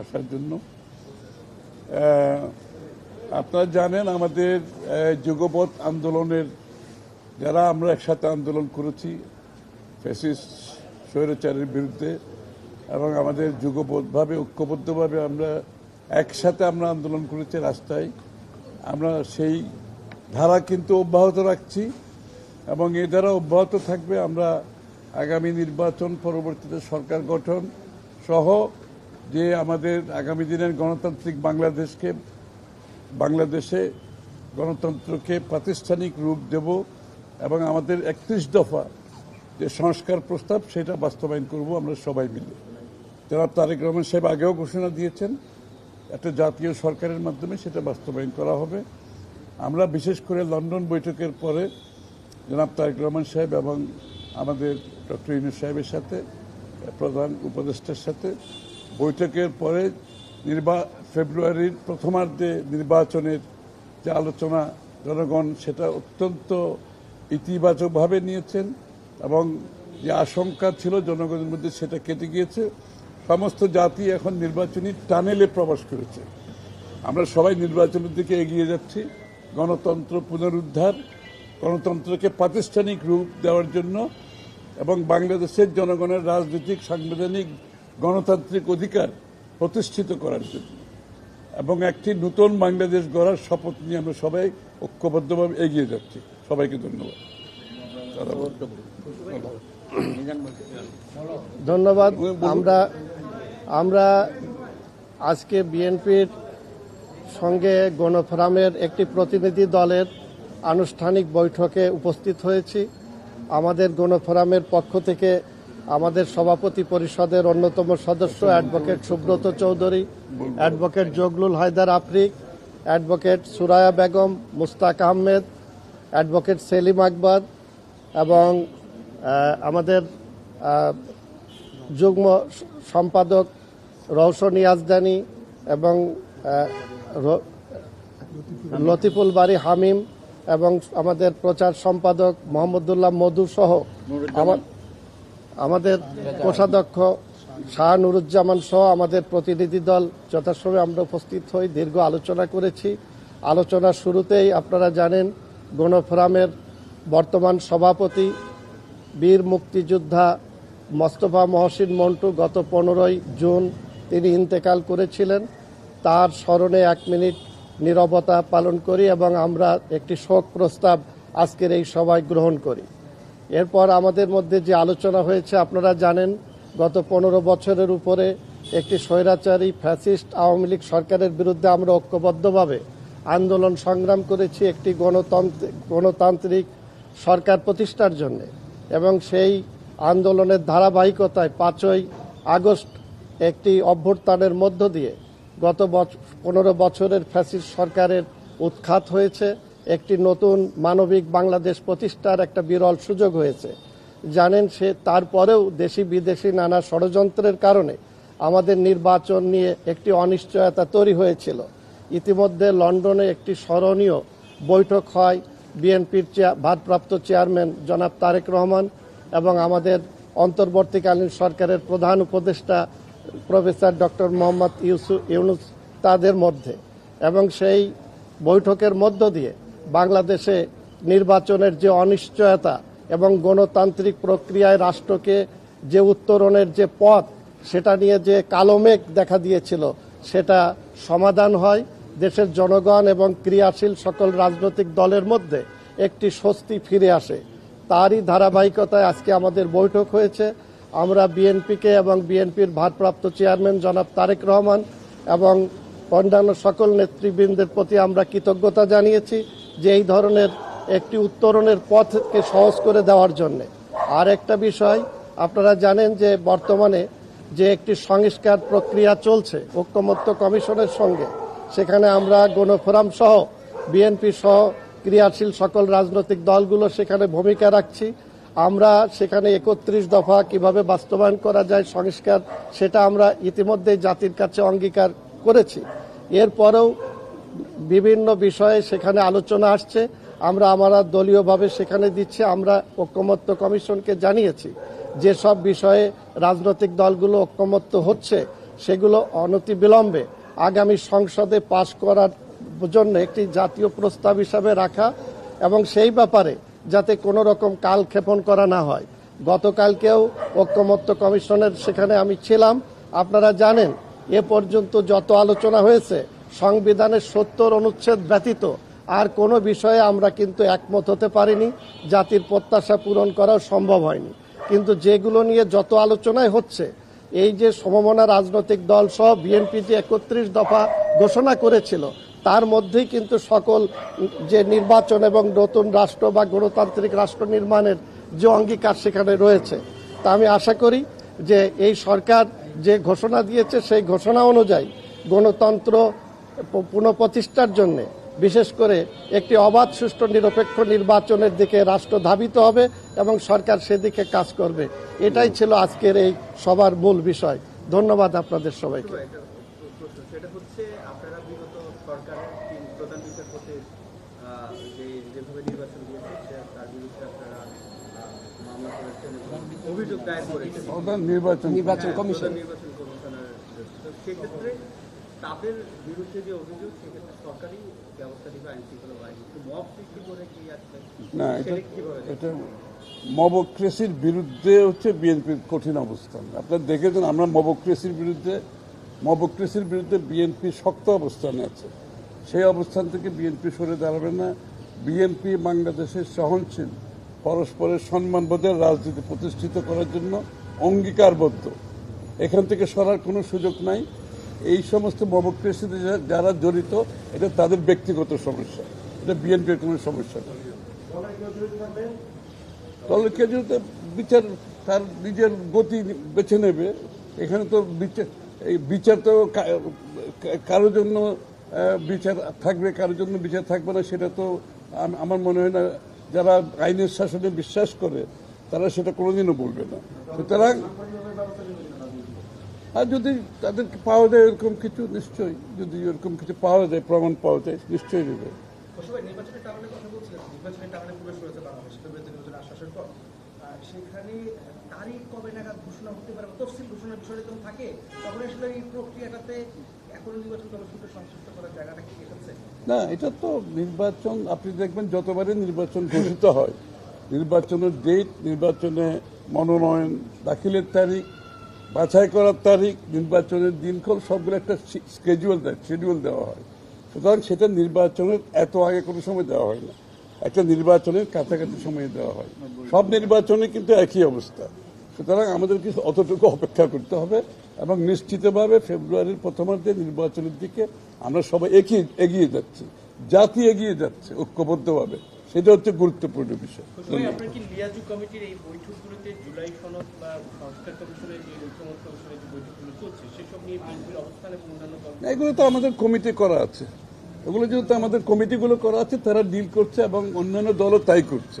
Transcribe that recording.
আসার জন্য। আপনারা জানেন আমাদের আহ, যুগপৎ আন্দোলনের যারা আমরা একসাথে আন্দোলন করেছি ফ্যাসিস্ট স্বৈরাচারের বিরুদ্ধে এবং আমাদের যুগবদ্ধভাবে ঐক্যবদ্ধভাবে আমরা একসাথে আমরা আন্দোলন করেছি রাস্তায় আমরা সেই ধারা কিন্তু অব্যাহত রাখছি এবং এ দ্বারা অব্যাহত থাকবে। আমরা আগামী নির্বাচন পরবর্তীতে সরকার গঠন সহ যে আমাদের আগামী দিনের গণতান্ত্রিক বাংলাদেশকে, বাংলাদেশে গণতন্ত্রকে প্রাতিষ্ঠানিক রূপ দেব এবং আমাদের একত্রিশ দফা যে সংস্কার প্রস্তাব, সেটা বাস্তবায়ন করব আমরা সবাই মিলে। জনাব তারেক রহমান সাহেব আগেও ঘোষণা দিয়েছেন, একটা জাতীয় সরকারের মাধ্যমে সেটা বাস্তবায়ন করা হবে। আমরা বিশেষ করে লন্ডন বৈঠকের পরে জনাব তারেক রহমান সাহেব এবং আমাদের ডক্টর ইউনুস সাহেবের সাথে, প্রধান উপদেষ্টার সাথে বৈঠকের পরে নির্বা, ফেব্রুয়ারির প্রথমার্ধে নির্বাচনের যে আলোচনা জনগণ সেটা অত্যন্ত ইতিবাচকভাবে নিয়েছেন এবং যে আশঙ্কা ছিল জনগণের মধ্যে সেটা কেটে গিয়েছে। সমস্ত জাতি এখন নির্বাচনী টানেলে প্রবেশ করেছে। আমরা সবাই নির্বাচনের দিকে এগিয়ে যাচ্ছি। গণতন্ত্র পুনরুদ্ধার, গণতন্ত্রকে প্রাতিষ্ঠানিক রূপ দেওয়ার জন্য এবং বাংলাদেশের জনগণের রাজনৈতিক, সাংবিধানিক গণতান্ত্রিক অধিকার প্রতিষ্ঠিত করার জন্য। এবং একটি নতুন বাংলাদেশ গড়ার শপথ নিয়ে আমরা সবাই ঐক্যবদ্ধভাবে এগিয়ে যাচ্ছি। সবাইকে ধন্যবাদ। ধন্যবাদ। আমরা আমরা আজকে বিএনপির সঙ্গে গণফোরামের একটি প্রতিনিধি দলের আনুষ্ঠানিক বৈঠকে উপস্থিত হয়েছি। আমাদের গণফোরামের পক্ষ থেকে আমাদের সভাপতি পরিষদের অন্যতম সদস্য advocate Subrata Chowdhury, advocate Jaglul Haider Afric, advocate Suraiya Begum, Mustaq Ahmed, advocate Selim Akbar এবং আমাদের যুগ্ম সম্পাদক রৌশন ইয়াজদানি এবং লতিফুল বাড়ি হামিম এবং আমাদের প্রচার সম্পাদক মোহাম্মদুল্লাহ মধু সহ আমার আমাদের কোষাধ্যক্ষ শাহ নুরুজ্জামান সহ আমাদের প্রতিনিধি দল যথাসময়ে আমরা উপস্থিত হই, দীর্ঘ আলোচনা করেছি। আলোচনার শুরুতেই আপনারা জানেন, গণফোরামের বর্তমান সভাপতি বীর মুক্তিযোদ্ধা মোস্তফা মহসিন মন্টু গত পনেরোই জুন তিনি ইন্তেকাল করেছিলেন। তার স্মরণে এক মিনিট নীরবতা পালন করি এবং আমরা একটি শোক প্রস্তাব আজকের এই সভায় গ্রহণ করি। এরপর আমাদের মধ্যে যে আলোচনা হয়েছে, আপনারা জানেন, গত পনেরো বছরের উপরে একটি স্বৈরাচারী ফ্যাসিস্ট আওয়ামী লীগ সরকারের বিরুদ্ধে আমরা ঐক্যবদ্ধভাবে আন্দোলন সংগ্রাম করেছি একটি গণতন্ত্র, গণতান্ত্রিক সরকার প্রতিষ্ঠার জন্য এবং সেই আন্দোলনের ধারাবাহিকতায় পাঁচই আগস্ট একটি অভ্যুত্থানের মধ্য দিয়ে গত পনেরো বছরের ফ্যাসিস্ট সরকারের উৎখাত হয়েছে। একটি নতুন মানবিক বাংলাদেশ প্রতিষ্ঠার একটা বিরল সুযোগ হয়েছে। জানেন সে, তারপরেও দেশি বিদেশি নানা ষড়যন্ত্রের কারণে আমাদের নির্বাচন নিয়ে একটি অনিশ্চয়তা তৈরি হয়েছিল। ইতিমধ্যে লন্ডনে একটি স্মরণীয় বৈঠক হয় বিএনপির ভারপ্রাপ্ত চেয়ারম্যান জনাব তারেক রহমান এবং আমাদের অন্তর্বর্তীকালীন সরকারের প্রধান উপদেষ্টা প্রফেসর ডক্টর মোহাম্মদ ইউসু, ইউনুস তাদের মধ্যে এবং সেই বৈঠকের মধ্য দিয়ে বাংলাদেশে নির্বাচনের যে অনিশ্চয়তা এবং গণতান্ত্রিক প্রক্রিয়ায় রাষ্ট্রকে যে উত্তরণের যে পথ, সেটা নিয়ে যে কালো মেঘ দেখা দিয়েছিল, সেটা সমাধান হয় দেশের জনগণ এবং ক্রিয়াশীল সকল রাজনৈতিক দলের মধ্যে একটি স্বস্তি ফিরে আসে। তারই ধারাবাহিকতায় আজকে আমাদের বৈঠক হয়েছে। আমরা বিএনপিকে এবং বিএনপির ভারপ্রাপ্ত চেয়ারম্যান জনাব তারেক রহমান এবং অন্যান্য সকল নেতৃবৃন্দের প্রতি আমরা কৃতজ্ঞতা জানিয়েছি। যে এই ধরনের একটি উত্তরণের পথকে সহজ করে দেওয়ার জন্য। আর একটা বিষয়, আপনারা জানেন যে বর্তমানে যে একটি সংস্কার প্রক্রিয়া চলছে ঐক্যমত্য কমিশনের সঙ্গে, সেখানে আমরা গণফোরাম সহ, বিএনপি সহ, ক্রিয়াশীল সকল রাজনৈতিক দলগুলো সেখানে ভূমিকা রাখছি। আমরা সেখানে একত্রিশ দফা কীভাবে বাস্তবায়ন করা যায় সংস্কার, সেটা আমরা ইতিমধ্যে জাতির কাছে অঙ্গীকার করেছি। এরপরেও বিভিন্ন বিষয়ে সেখানে আলোচনা আসছে। আমরা আমরা দলীয়ভাবে সেখানে দিচ্ছি। আমরা ঐক্যমত্য কমিশনকে জানিয়েছি যেসব বিষয়ে রাজনৈতিক দলগুলো ঐক্যমত্য হচ্ছে, সেগুলো অনতিবিলম্বে আগামী সংসদে পাশ করার জন্য একটি জাতীয় প্রস্তাব হিসাবে রাখা এবং সেই ব্যাপারে যাতে কোনো রকম কালক্ষেপণ করা না হয়। গতকালকেও ঐক্যমত্য কমিশনের সেখানে আমি ছিলাম। আপনারা জানেন, এ পর্যন্ত যত আলোচনা হয়েছে সংবিধানের সত্তর অনুচ্ছেদ ব্যতীত আর কোনো বিষয়ে আমরা কিন্তু একমত হতে পারিনি। জাতির প্রত্যাশা পূরণ করাও সম্ভব হয়নি। কিন্তু যেগুলো নিয়ে যত আলোচনায় হচ্ছে, এই যে সমমনা রাজনৈতিক দল সহ বিএনপি যে একত্রিশ দফা ঘোষণা করেছিল, তার মধ্যেই কিন্তু সকল যে নির্বাচন এবং নতুন রাষ্ট্র বা গণতান্ত্রিক রাষ্ট্র নির্মাণের যে অঙ্গীকার সেখানে রয়েছে। তা আমি আশা করি যে এই সরকার যে ঘোষণা দিয়েছে, সেই ঘোষণা অনুযায়ী গণতন্ত্র পুনঃপ্রতিষ্ঠার জন্য বিশেষ করে একটি অবাধ সুষ্ঠু নিরপেক্ষ নির্বাচনের দিকে রাষ্ট্র ধাবিত হবে এবং সরকার সেদিকে কাজ করবে। এটাই ছিল আজকের এই সবার মূল বিষয়। ধন্যবাদ আপনাদের সবাইকে। সেটা হচ্ছে আপনারা বিগত সরকারের তিন প্রধান বিচারপতির যে যেভাবে নির্বাচন দিয়েছে তার বিরুদ্ধে আপনারা মামলা করেছেন অভিযোগ দায়ের করেছেন। নির্বাচন নির্বাচন কমিশন। নির্বাচন কমিশনার সেক্ষেত্রে তাদের বিরুদ্ধে যে অভিযোগ সেক্ষেত্রে সরকারি ব্যবস্থা নিবে আইন শৃঙ্খলা বাহিনী। মব সৃষ্টি করে কি আসবে না এটা এটা মবক্রেসির বিরুদ্ধে হচ্ছে বিএনপির কঠিন অবস্থান। আপনারা দেখেছেন আমরা মবক্রেসির বিরুদ্ধে মবক্রেসির বিরুদ্ধে বিএনপি শক্ত অবস্থানে আছে। সেই অবস্থান থেকে বিএনপি সরে দাঁড়াবে না। বিএনপি বাংলাদেশের সহনশীল পরস্পরের সম্মানবোধের রাজনীতি প্রতিষ্ঠিত করার জন্য অঙ্গীকারবদ্ধ। এখান থেকে সরার কোনো সুযোগ নাই। এই সমস্ত মবক্রেসিতে যা- যারা জড়িত, এটা তাদের ব্যক্তিগত সমস্যা। এটা বিএনপির কোনো সমস্যা দলের কেজরিতে বিচার, তার নিজের গতি বেছে নেবে। এখানে তো বিচার এই বিচার তো কারোর জন্য বিচার থাকবে, কারোর জন্য বিচার থাকবে না, সেটা তো আমার মনে হয় না। যারা আইনের শাসনে বিশ্বাস করে, তারা সেটা কোনোদিনও বলবে না। সুতরাং আর যদি তাদেরকে পাওয়া যায় এরকম কিছু নিশ্চয়ই যদি এরকম কিছু পাওয়া যায় প্রমাণ পাওয়া যায় নিশ্চয়ই নেবে অসুবিধা নির্বাচনের টাকার কথা বলছিলেন। নির্বাচনের টাকাটা প্রবেশ করেছে বাংলাদেশ ফেব্রুয়ারি নির্বাচন আশ্বাসের পর। আর সেখানে তারিখ কবে নাগাদ ঘোষণা হতে পারে তফসিল ঘোষণার বিষয়টা যখন থাকে তখন আসলে এই প্রক্রিয়াটাতে এখনও নির্বাচন কমিশনকে সংশ্লিষ্ট করার জায়গাটা কি এসেছে না এটা তো নির্বাচন আপনি দেখবেন যতবারই নির্বাচন ঘোষিত হয় নির্বাচনের ডেট নির্বাচনে মনোনয়ন দাখিলের তারিখ বাছাই করার তারিখ, নির্বাচনের দিনক্ষণ সবগুলো একটা স্কেজুয়াল দেয় শিডিউল দেওয়া হয়। সুতরাং সেটা নির্বাচনের এত আগে কোনো সময় দেওয়া হয় না। একটা নির্বাচনের কাছাকাছি সময়ে দেওয়া হয়। সব নির্বাচনে কিন্তু একই অবস্থা। সুতরাং আমাদেরকে অতটুকু অপেক্ষা করতে হবে এবং নিশ্চিতভাবে ফেব্রুয়ারির প্রথমার্ধে নির্বাচনের দিকে আমরা সবাই একই এগিয়ে যাচ্ছি। জাতি এগিয়ে যাচ্ছে ঐক্যবদ্ধভাবে। সেটা হচ্ছে গুরুত্বপূর্ণ বিষয়। এগুলো তো আমাদের কমিটি করা আছে। এগুলো যেহেতু আমাদের কমিটিগুলো করা আছে তারা ডিল করছে এবং অন্যান্য দলও তাই করছে।